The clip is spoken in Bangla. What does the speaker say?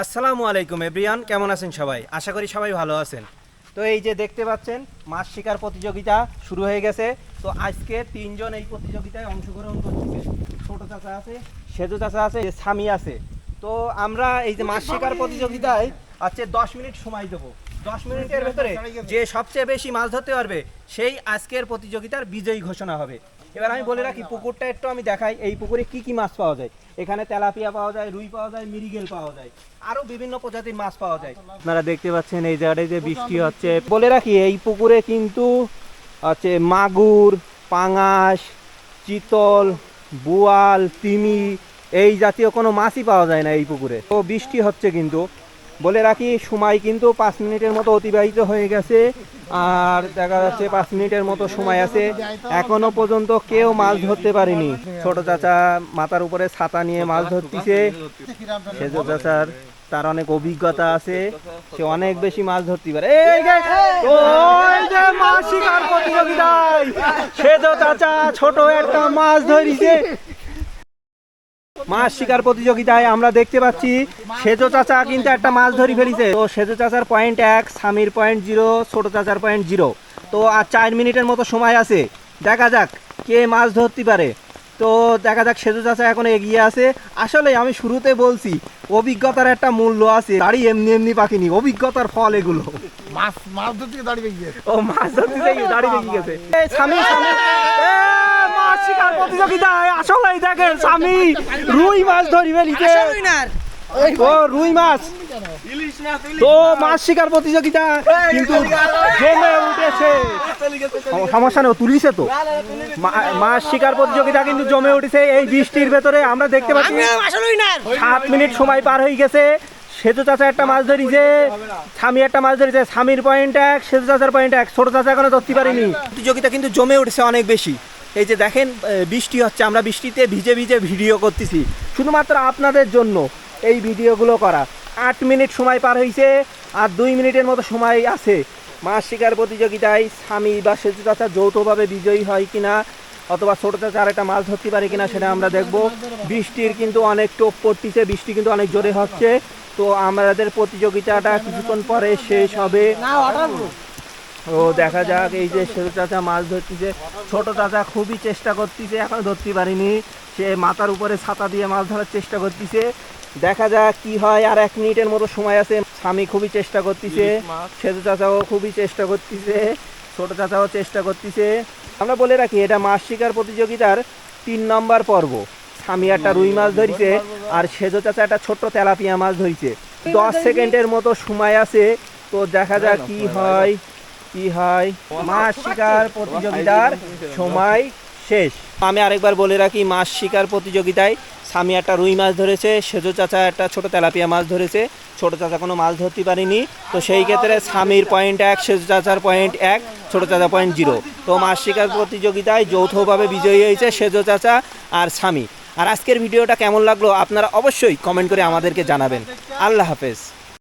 আসসালামু আলাইকুম, এভরিয়ান। কেমন আছেন সবাই? আশা করি সবাই ভালো আছেন। তো এই যে দেখতে পাচ্ছেন, মাছ শিকার প্রতিযোগিতা শুরু হয়ে গেছে। তো আজকে তিনজন এই প্রতিযোগিতায় অংশগ্রহণ করছে ছোট চাচা আছে, সেজু চাচা আছে স্বামী আছে। তো আমরা এই যে মাছ শিকার প্রতিযোগিতায় আছে দশ মিনিট সময় দেবো। দশ মিনিটের ভেতরে যে সবচেয়ে বেশি মাছ ধরতে পারবে, সেই আজকের প্রতিযোগিতার বিজয়ী ঘোষণা হবে। এবার আমি বলে রাখি, পুকুরটা একটু আমি দেখাই, এই পুকুরে কি কি মাছ পাওয়া যায়? এখানে তেলাপিয়া পাওয়া যায়, রুই পাওয়া যায়, মিরিগেল পাওয়া যায়, আরও বিভিন্ন প্রজাতির মাছ পাওয়া যায়। আপনারা দেখতে পাচ্ছেন এই জায়গাটায় যে বৃষ্টি হচ্ছে। বলে রাখি, এই পুকুরে কিন্তু হচ্ছে মাগুর, পাঙাশ, চিতল, বুয়াল, তিমি, এই জাতীয় কোনো মাছই পাওয়া যায় না এই পুকুরে। তো বৃষ্টি হচ্ছে কিন্তু। বলে রাখি, সময় কিন্তু পাঁচ মিনিটের মতো অতিবাহিত হয়ে গেছে। আর দেখা যাচ্ছে পাঁচ মিনিটের মতো সময় আছে। এখনও পর্যন্ত কেউ মাছ ধরতে পারেনি। ছোট চাচা মাথার উপরে ছাতা নিয়ে মাছ ধরতেছে। সেজ চাচার, তার অনেক অভিজ্ঞতা আছে। সে অনেক বেশি মাছ ধরতে পারে। প্রতিযোগিতায়। সেজ চাচা ছোট একটা মাছ ধরিছে। মাছ শিকার প্রতিযোগিতায় আমরা দেখতে পাচ্ছি সেজো চাচা কিন্তু একটা মাছ ধরি ফেলিছে। তো সেজো চাচার পয়েন্ট এক স্বামীর পয়েন্ট জিরো ছোট চাচার পয়েন্ট জিরো তো আর চার মিনিটের মতো সময় আছে। দেখা যাক কে মাছ ধরতে পারে। তো দেখা যাক সেজু চাচা এখন এগিয়ে আছে। আসলে আমি শুরুতে বলছি অভিজ্ঞতার একটা মূল্য আছে। গাড়ি এমনি এমনি পাকিনি অভিজ্ঞতার ফল এগুলো। মাছ মাছ ধরতে দাঁড়িয়ে ও মাছ ধরতে দাঁড়িয়ে গেছে। স্বামী স্বামী। শিকার প্রতিযোগিতায় আসলেই দেখেন স্বামী রুই মাছ ধরি ফেলিছে ও রুই মাছ। তো মাছ শিকার প্রতিযোগিতা কিন্তু উঠেছে। সমস্যা নেই তুলিছে তো। মাছ শিকার প্রতিযোগিতা কিন্তু জমে উঠেছে এই বৃষ্টির ভেতরে আমরা দেখতে পাচ্ছি। সাত মিনিট সময় পার হয়ে গেছে। সেতু চাচা একটা মাছ ধরিছে। স্বামী একটা মাছ ধরিছে। স্বামীর পয়েন্ট এক সেতু চাচার পয়েন্ট এক। ছোট চাচা এখনও ধরতে পারিনি। প্রতিযোগিতা কিন্তু জমে উঠেছে অনেক বেশি। এই যে দেখেন বৃষ্টি হচ্ছে, আমরা বৃষ্টিতে ভিজে ভিজে ভিডিও করতেছি। শুধুমাত্র আপনাদের জন্য এই ভিডিওগুলো করা। আট মিনিট সময় পার হয়েছে আর দুই মিনিটের মতো সময় আছে। মাছ শিকার প্রতিযোগিতায় স্বামী বা সেতু চাচা যৌথভাবে বিজয়ী হয় কিনা, অথবা ছোটো চাচা একটা মাছ ধরতে পারে কিনা সেটা আমরা দেখব। বৃষ্টির কিন্তু অনেক টোপ পড়তিছে, বৃষ্টি কিন্তু অনেক জোরে হচ্ছে। তো আমাদের প্রতিযোগিতাটা কিছুক্ষণ পরে শেষ হবে। ও দেখা যাক এই যে ছোট চাচা মাছ ধরতেছে। ছোট চাচা খুবই চেষ্টা করতেছে এখনও ধরতে পারিনি। সে মাথার উপরে ছাতা দিয়ে মাছ ধরার চেষ্টা করতেছে। দেখা যাক কি হয়। আর এক মিনিটের মতো সময় আছে। স্বামী খুবই চেষ্টা করতেছে। সেতু চাচাও খুবই চেষ্টা করতেছে। ছোট চাচাও চেষ্টা করতেছে। আমরা বলে রাখি এটা মাছ শিকার প্রতিযোগিতার তিন নম্বর পর্ব। স্বামী একটা রুই মাছ ধরিছে আর সেজো চাচা একটা ছোট্ট তেলাপিয়া মাছ ধরিছে। দশ সেকেন্ডের মতো সময় আছে। তো দেখা যাক কি হয়। কি হয় মাছ শিকার প্রতিযোগিতার সময় শেষ। আমি আরেকবার বলে রাখি মাছ শিকার প্রতিযোগিতায় স্বামী একটা রুই মাছ ধরেছে, সেজো চাচা একটা ছোট তেলাপিয়া মাছ ধরেছে। ছোট চাচা কোনো মাছ ধরতে পারিনি। তো সেই ক্ষেত্রে স্বামীর পয়েন্ট এক, সেজো চাচার পয়েন্ট এক, ছোট চাচা পয়েন্ট জিরো তো মাছ শিকার প্রতিযোগিতায় যৌথভাবে বিজয়ী হয়েছে সেজো চাচা আর স্বামী। আর আজকের ভিডিওটা কেমন লাগল আপনারা অবশ্যই কমেন্ট করে আমাদেরকে জানাবেন। আল্লাহ হাফেজ।